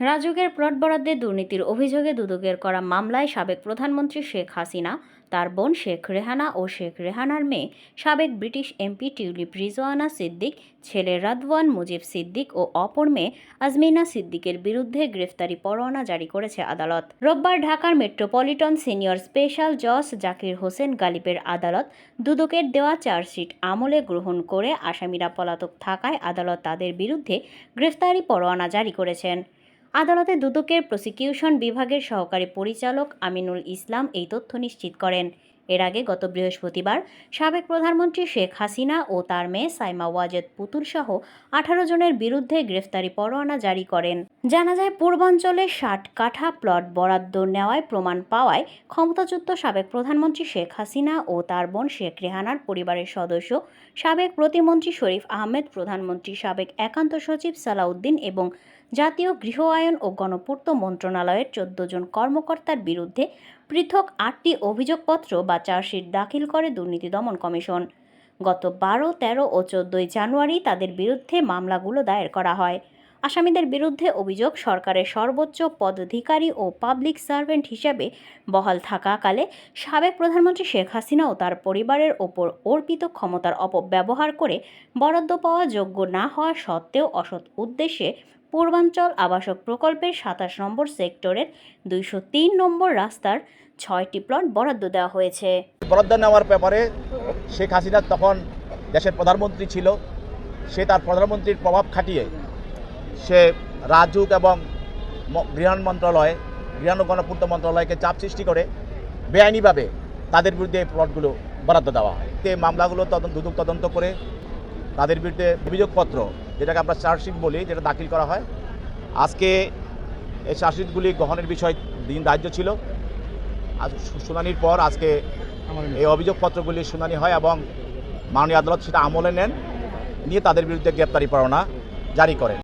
রাজুকের plot বরাদ্দে দুর্নীতির অভিযোগে দুদকের করা মামলায় সাবেক প্রধানমন্ত্রী শেখ হাসিনা, তার বোন শেখ রেহানা ও শেখ রেহানার মেয়ে সাবেক ব্রিটিশ এমপি টিউলিপ রিজওয়ানা সিদ্দিক, ছেলে রাদওয়ান মুজিব সিদ্দিক ও অপর মেয়ে আজমিনা সিদ্দিকের বিরুদ্ধে গ্রেফতারি পরোয়ানা জারি করেছে আদালত। রোববার ঢাকার মেট্রোপলিটন সিনিয়র স্পেশাল জজ জাকির হোসেন গালিবের আদালত দুদকের দেওয়া চার্জশিট আমলে গ্রহণ করে আসামিরা পলাতক থাকায় আদালত তাদের বিরুদ্ধে গ্রেফতারি পরোয়ানা জারি করেছেন। আদালতে দুদকের প্রসিকিউশন বিভাগের সহকারী পরিচালক আমিনুল ইসলাম এই তথ্য নিশ্চিত করেন। এর আগে গত বৃহস্পতিবার সাবেক প্রধানমন্ত্রী শেখ হাসিনা ও তার মেয়ে সাইমা ওয়াজেদ পুতুল সহ আঠারো জনের বিরুদ্ধে গ্রেফতারি পরোয়ানা জারি করেন। জানা যায়, পূর্বাঞ্চলে ষাট কাঠা প্লট বরাদ্দ নেওয়ায় প্রমাণ পাওয়ায় ক্ষমতাচ্যুত সাবেক প্রধানমন্ত্রী শেখ হাসিনা ও তার বোন শেখ রেহানার পরিবারের সদস্য, সাবেক প্রতিমন্ত্রী শরীফ আহমেদ, প্রধানমন্ত্রী সাবেক একান্ত সচিব সালাউদ্দিন এবং জাতীয় গৃহ আয়ন ও গণপূর্ত মন্ত্রণালয়ের চোদ্দ জন কর্মকর্তার বিরুদ্ধে পৃথক আটটি অভিযোগপত্র বা চার্জশিট দাখিল করে দুর্নীতি দমন কমিশন। গত বারো, তেরো ও চোদ্দোই জানুয়ারি তাদের বিরুদ্ধে মামলাগুলো দায়ের করা হয়। আসামিদের বিরুদ্ধে অভিযোগ, সরকারের সর্বোচ্চ পদাধিকারী ও পাবলিক সার্ভেন্ট হিসেবে বহাল থাকাকালে সাবেক প্রধানমন্ত্রী শেখ হাসিনা ও তার পরিবারের ওপর অর্পিত ক্ষমতার অপব্যবহার করে বরাদ্দ পাওয়া যোগ্য না হওয়া সত্ত্বেও অসৎ উদ্দেশ্যে পূর্বাঞ্চল আবাসক প্রকল্পের সাতাশ নম্বর সেক্টরের দুইশো তিন নম্বর রাস্তার ছয়টি প্লট বরাদ্দ দেওয়া হয়েছে। বরাদ্দ নেওয়ার ব্যাপারে শেখ হাসিনা তখন দেশের প্রধানমন্ত্রী ছিল। সে তার প্রধানমন্ত্রীর প্রভাব খাটিয়ে সে রাজুক এবং গৃহায়ণ মন্ত্রণালয় গৃহায়ণ গণপূর্ত মন্ত্রণালয়কে চাপ সৃষ্টি করে বেআইনিভাবে তাদের বিরুদ্ধে এই প্লটগুলো বরাদ্দ দেওয়া হয়। এই মামলাগুলো তদন্ত দুদক তদন্ত করে তাদের বিরুদ্ধে অভিযোগপত্র, যেটাকে আমরা চার্জশিট বলি, যেটা দাখিল করা হয়। আজকে এই চার্জশিটগুলি গ্রহণের বিষয় দিন ধার্য ছিল। আজ শুনানির পর আজকে এই অভিযোগপত্রগুলির শুনানি হয় এবং মাননীয় আদালত সেটা আমলে নেন, নিয়ে তাদের বিরুদ্ধে গ্রেপ্তারি পরোয়ানা জারি করেন।